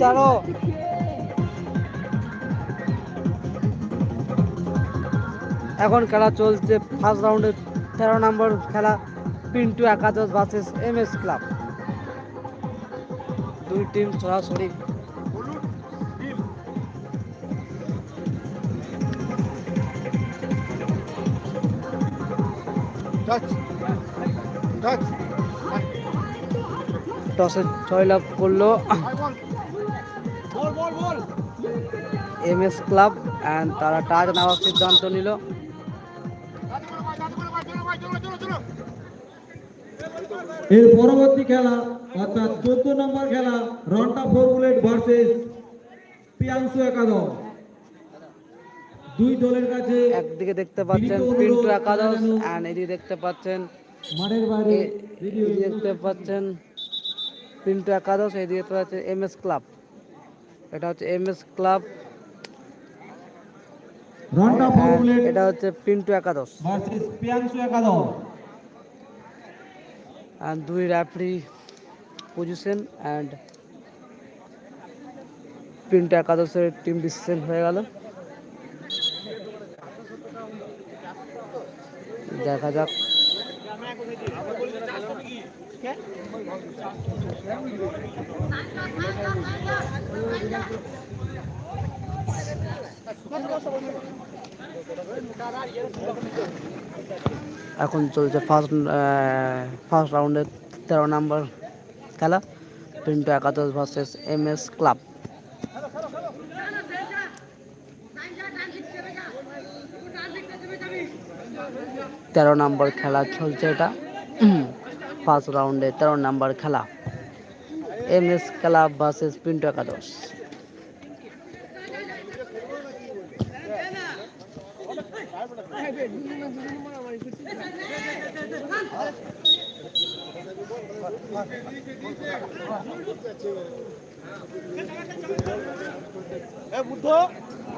তেরো এখন খেলা চলছে ফার্স্ট রাউন্ডে তেরো নম্বর খেলা। পিন্টু একাদশ ভার্সেস এম এস ক্লাব দুই টিম সরাসরি। টসে জয়লাভ করল। বল বল বল এম এস ক্লাব অ্যান্ড তারা টাচ নেওয়ার সিদ্ধান্ত নিল। এর পরবর্তী খেলা অর্থাৎ চোদ্দ নম্বর খেলা Ronta four bullet versus Priyanshu একাদশ। দুই দলের কাছে একদিকে দেখতে পাচ্ছেন পিন্টু একাদশ অ্যান্ড এদিকে দেখতে পাচ্ছেন মাঠের বাইরে দেখতে পাচ্ছেন পিন্টু একাদশ এদিকে দেখতে পাচ্ছেন এম এস ক্লাব। এটা হচ্ছে M S club. Ronta four and bullet এটা হচ্ছে পিন্টু একাদশ। ভার্সেস প্রিয়াংশু একাদশ। অ্যান্ড দুই র্যাফরি পজিশন অ্যান্ড পিন্টু একাদশের টিম ডিসিশন হয়ে গেল। দেখা যাক। এখন চলছে ফার্স্ট ফার্স্ট রাউন্ডের তেরো নম্বর খেলা পিন্টু একাদশ ভার্সেস এম এস ক্লাব তেরো নম্বর খেলা চলছে এটা। ফার্স্ট রাউন্ডে তেরো নম্বর খেলা। M S club versus Pintu একাদশ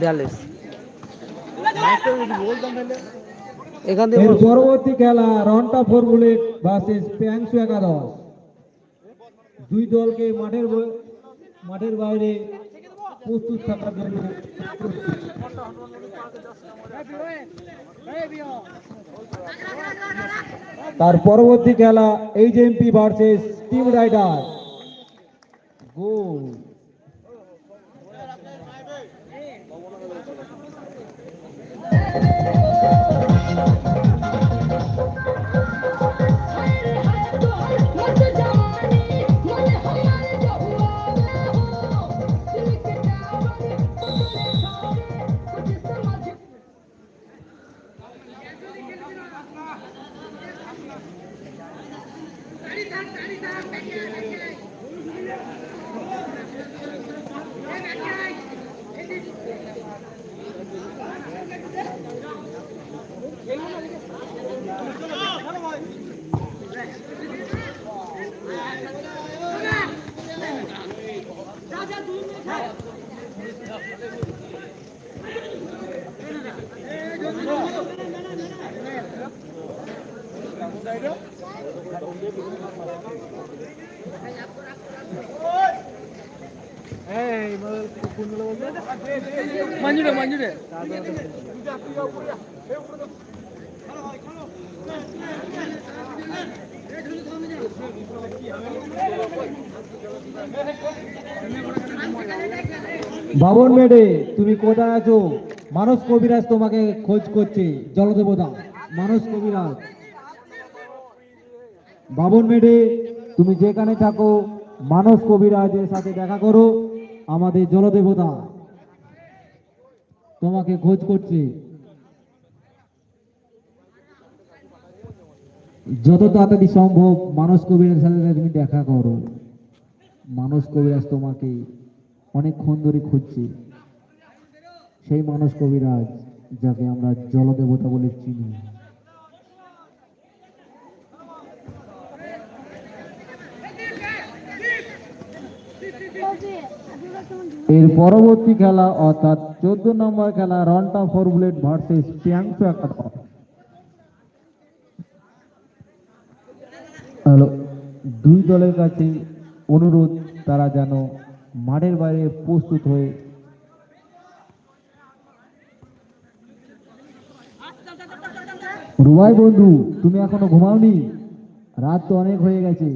বিয়াল্লিশ। এখান থেকে পরবর্তী খেলা Ronta four bullet versus Priyanshu একাদশ। দুই দলকে মাঠের মাঠের বাইরে প্রস্তুত থাকার জন্য তার পরবর্তী খেলা H MP versus team rider goal. মঞ্জুরে মঞ্জুরে। বাবন মেডে তুমি কোথায় আছো? মানস কবিরাজ তোমাকে খোঁজ করছে জলদেবতা। মানস কবিরাজ। বাবন মেডে, তুমি যেখানে থাকো, মানস কবিরাজের সাথে দেখা করো, আমাদের জলদেবতা। তোমাকে খোঁজ করছে। যত তাড়াতাড়ি সম্ভব মানস কবিরাজের সাথে তুমি দেখা করো। মানস কবিরাজ তোমাকে অনেকক্ষণ ধরে খুঁজছে। সেই মানস কবিরাজ, যাকে আমরা জলদেবতা বলে চিনি। এর পরবর্তী খেলা অর্থাৎ চোদ্দ নম্বর খেলা Ronta four bullet versus Priyanshu একাদশ। হ্যালো, দুই দলের কাছে অনুরোধ, তারা যেন মাঠের বাইরে প্রস্তুত হয়ে রুবাই বন্ধু, তুমি এখনও ঘুমাওনি? রাত তো অনেক হয়ে গেছে।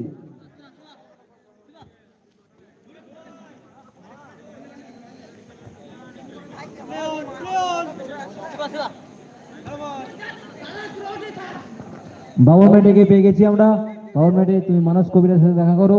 বাবর গিয়ে পেয়ে গেছি আমরা। বাবর মেটে তুমি মানস কবিরের সাথে দেখা করো।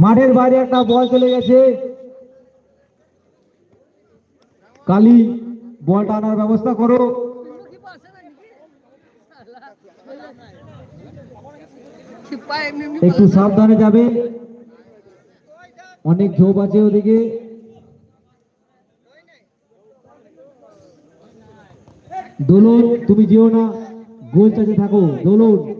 মাঠের বাইরে একটা বল চলে গেছে। কালি বলটা আনার ব্যবস্থা করো। একটু সাবধানে যাবে। অনেক ঝোপ আছে ওদিকে। দোলন, তুমি যেও না। গোল চাচে থাকো, দোলন।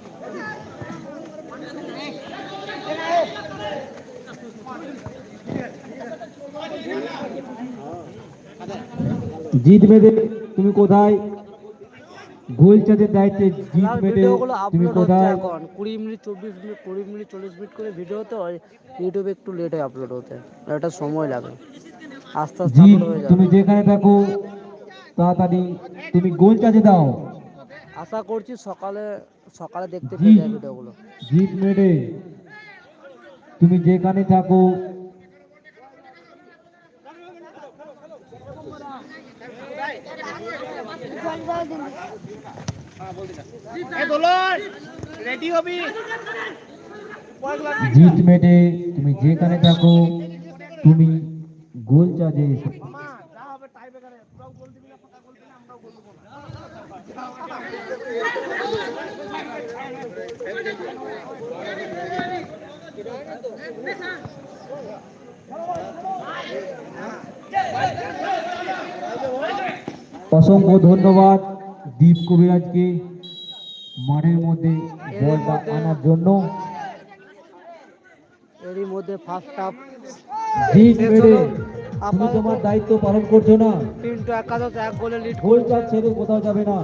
জিত মেদে তুমি কোথায়? গোল চাচের দায়িত্বে জিত মেদে তুমি কোথায়? এখন কুড়ি মিনিট চব্বিশ মিনিট কুড়ি মিনিট চল্লিশ মিনিট করে ভিডিও তো ইউটিউবে একটু লেট হয় আপলোড হতে। এটা সময় লাগে। আস্তে আস্তে তুমি যেখানে থাকো তাড়াতাড়ি তুমি গোল চাচে দাও। আশা করছি সকালে সকালে দেখতে। পেয়ে যায় ভিডিওগুলো। জিত মেডে তুমি যেখানে থাকো জিত মেডে তুমি যেখানে থাকো তুমি গোল চাচে এসো যা হবে টাই বেকারে তোরাও গোল দিবি না ফাঁকা গোল দিবি না আমরাও গোল দেবো না অসংখ্য ধন্যবাদ দীপ কবিরাজকে মাঠের মধ্যে বলটা আনার জন্য এরই মধ্যে ফার্স্ট হাফ জিত। তুমি তোমার দায়িত্ব পালন করছ না। তিনটে একাদশ এক গোলে লিড গোল চার ছেড়ে কোথাও যাবে না।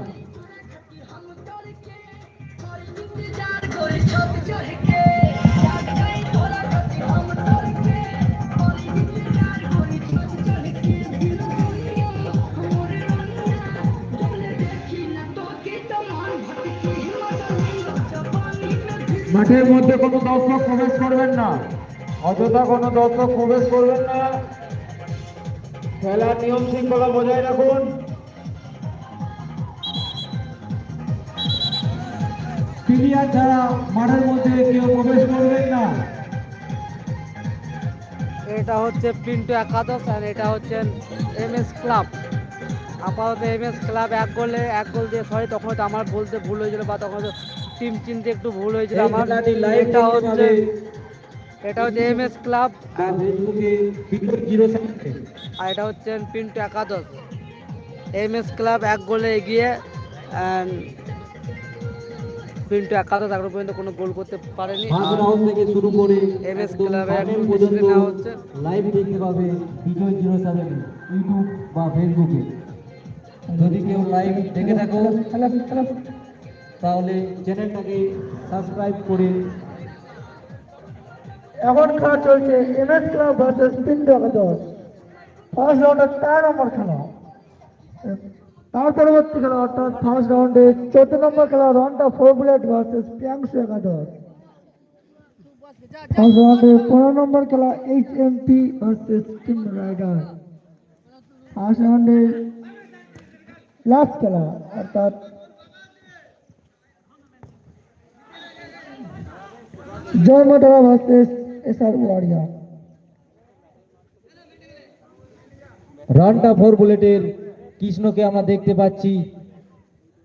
মাঠের মধ্যে কোনো দর্শক প্রবেশ করবেন না। অযথা কোনো দর্শক প্রবেশ করবেন না। খেলার নিয়ম শৃঙ্খলা বজায় রাখুন। প্লেয়ার ছাড়া মাঠের মধ্যে কেউ প্রবেশ করবেন না। এটা হচ্ছে পিন্টু একাদশ আর এটা হচ্ছে এম এস ক্লাব আপাতত এম এস ক্লাব এক গোলে এক গোল দিয়ে সরি তখন হয়তো আমার বলতে ভুল হয়েছিল বা তখন হয়তো টিম চিনতে একটু ভুল হয়েছিল আমার। এটা হচ্ছে এটা হচ্ছে এম এস ক্লাব আর এটা হচ্ছে পিন্টু একাদশ এম এস ক্লাব এক গোলে এগিয়ে পিন্টু একাদশ এখনও পর্যন্ত কোনো গোল করতে পারেনি। থেকে শুরু করে একদম ক্লাবে নেওয়া হচ্ছে। লাইভ দেখতে পাবে বিজয় জিরো সেভেন ইউটিউব বা ফেসবুকে যদি কেউ লাইভ দেখে থাকো তাহলে চ্যানেলটাকে সাবস্ক্রাইব করে এখন খেলা চলছে M S club versus Pintu একাদশ ফার্স্ট রাউন্ডের চার নম্বর খেলা। তার পরবর্তী খেলা অর্থাৎ ফার্স্ট রাউন্ডে চোদ্দ নম্বর খেলা রনটা ফোর বুলেট ভার্সেস প্রিয়াংশু একাদশ ফার্স্ট রাউন্ডে পনেরো নম্বর খেলা H M P versus team rider first রাউন্ডে লাস্ট খেলা অর্থাৎ জয় মাতারা ভার্সেস এস আর রানটা ফোর বুলেটের কৃষ্ণকে আমরা দেখতে পাচ্ছি।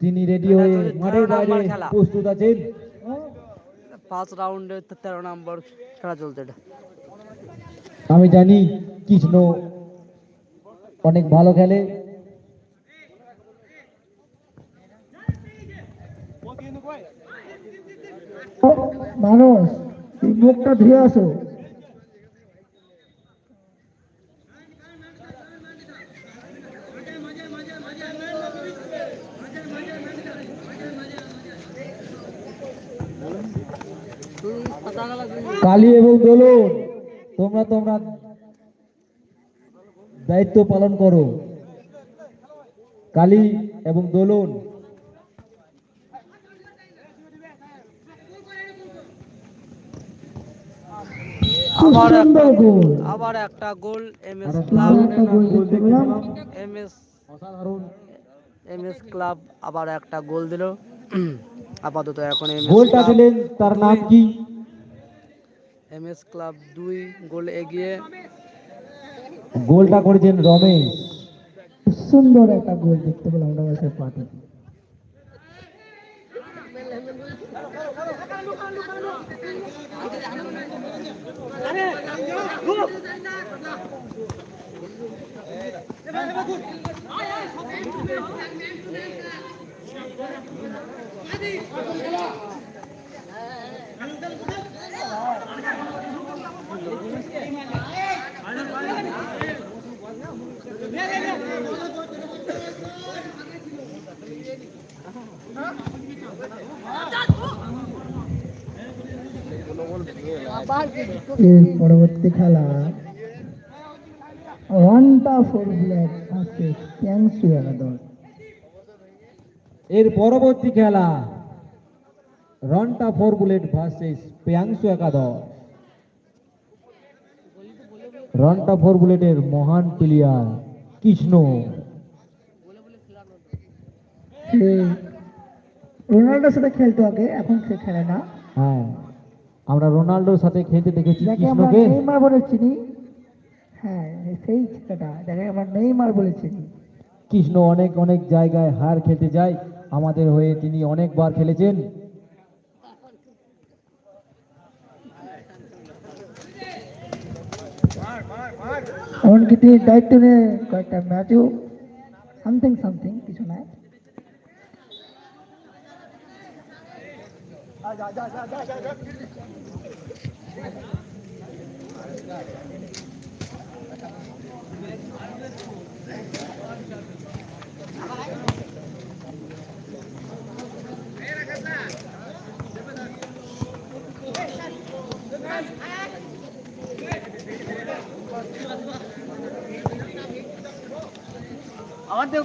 তিনি রেডি হয়ে মাঠের বাইরে প্রস্তুত আছেন। পাঁচ রাউন্ডে তেরো নম্বর খেলা চলছে এটা। আমি জানি কৃষ্ণ অনেক ভালো খেলে। মানুষ এই মুখটা ধুয়ে আসো। কালী এবং দোলন, তোমরা তোমরা দায়িত্ব পালন করো। কালী এবং দোলন আবার একটা গোল আবার একটা goal M S club. M S M S club আবার একটা গোল দিল। আপাতত এখন গোলটা দিলেন তার নাম কি? এম এস ক্লাব দুই গোল এগিয়ে। গোলটা করেছেন রমেশ। সুন্দর একটা গোল দেখতে পেলাম রমেশের পাতে। Huh? এর পরবর্তী খেলা ওয়ানটা ফোর ব্ল্যাক আছে ক্যাংসু একাদশ এর পরবর্তী খেলা Ronta four bullet versus Priyanshu একাদশ রন্টা ফোর বুলেটের মহান প্লেয়ার কৃষ্ণ। রোনাল্ডোর সাথে খেলতো আগে এখন সে খেলে না। হ্যাঁ আমরা রোনাল্ডোর সাথে খেলতে দেখেছি যাকে আমরা কৃষ্ণকে। নেইমার বলে চিনি। হ্যাঁ সেই ছেলেটা যাকে আমরা নেইমার বলে চিনি। কৃষ্ণ অনেক অনেক জায়গায় হার খেলতে যায়। আমাদের হয়ে তিনি অনেকবার খেলেছেন। এমনকি তিনি দায়িত্ব নিয়ে কয়েকটা ম্যাচও সামথিং সামথিং কিছু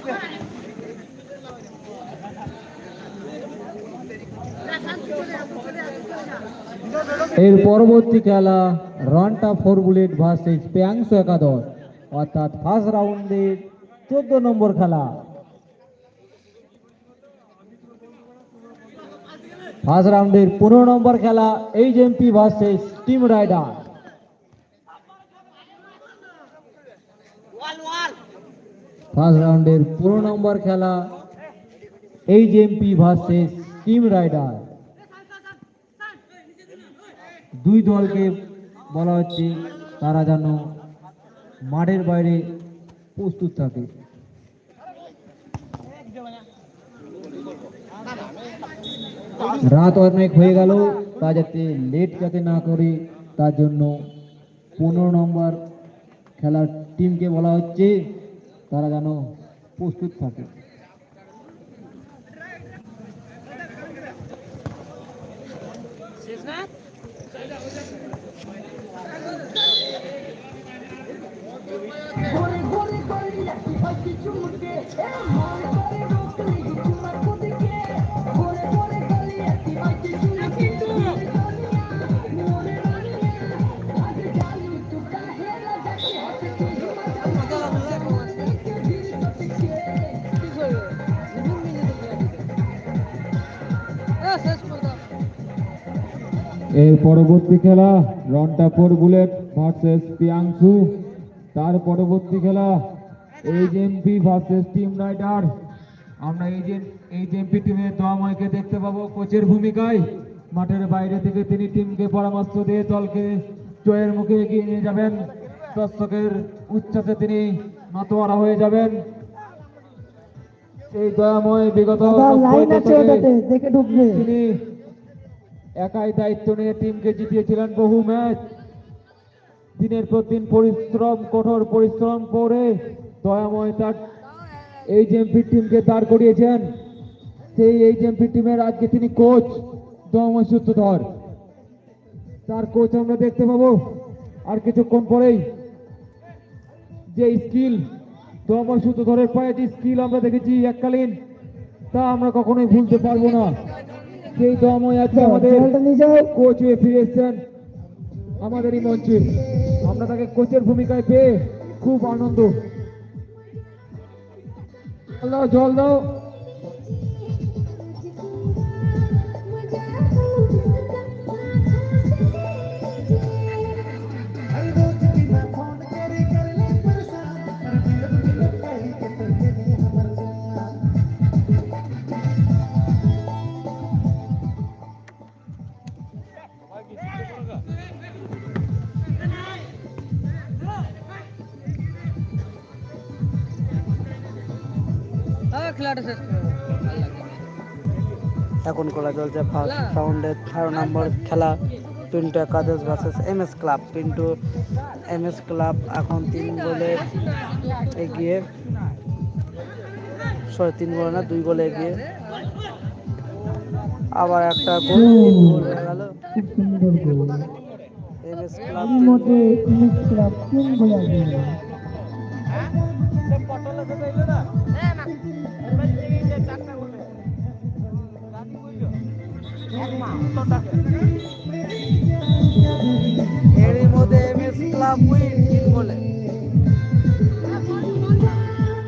নাই এর পরবর্তী খেলা Ronta four bullet versus Priyanshu একাদশ, অর্থাৎ ফার্স্ট রাউন্ডের চোদ্দ নম্বর খেলা। ফার্স্ট রাউন্ডের পনেরো নম্বর খেলা H MP versus team rider. First রাউন্ডের পনেরো নম্বর খেলা H MP versus team rider. দুই দলকে বলা হচ্ছে তারা যেন মাঠের বাইরে প্রস্তুত থাকে। রাত অনেক হয়ে গেল তা যাতে লেট যাতে না করে, তার জন্য পনেরো নম্বর খেলার টিমকে বলা হচ্ছে, তারা যেন প্রস্তুত থাকে। ঘরে ঘরে করে ইলেকট্রিফাই কিছু মুখে এর পরবর্তী খেলা রন্টাপুর বুলেট ভার্সেস পিয়াংসু তার পরবর্তী খেলা এইচএমপি ভার্সেস টিম রাইডার আমরা এইচএমপি টিমের দময়কে দেখতে পাবো কোচের ভূমিকায়। মাঠের বাইরে থেকে তিনি টিমকে পরামর্শ দিয়ে দলকে জয়ের মুখে এগিয়ে নিয়ে যাবেন। দর্শকের উচ্ছ্বাসে তিনি মাতোয়ারা হয়ে যাবেন। এই দয়াময় বিগত তিনি একাই দায়িত্ব নিয়ে টিমকে জিতিয়েছিলেন বহু ম্যাচ দিনের পর দিন পরিশ্রম, কঠোর পরিশ্রম করে দয়াময় তার এই জেএমপি টিমকে দাঁড় করিয়েছেন। সেই এই জেএমপি টিমের আজকে তিনি কোচ দয়াময় সূত্রধর। তার কোচ আমরা দেখতে পাবো আর কিছুক্ষণ পরেই। যে স্কিল দয়াময় সূত্রধরের পায়ে যে স্কিল আমরা দেখেছি এককালীন, তা আমরা কখনোই ভুলতে পারব না। সেই দময় আজকে আমাদের কোচ হয়ে ফিরে এসছেন। আমাদের এই মঞ্চে। আমরা তাকে কোচের ভূমিকায় পেয়ে খুব আনন্দ। জল দাও জল দাও। এখন খেলা চলছে ফার্স্ট রাউন্ডের থার্ড নম্বর খেলা পিন্টু একাদশ versus M S club. Pintu M S club এখন তিন গোলে এগিয়ে সরি তিন গোলে না দুই গোলে এগিয়ে। আবার একটা গোল তিন গোল হয়ে গোল। এম এস ক্লাব তিন এরই মধ্যে এম এস ক্লাব উইন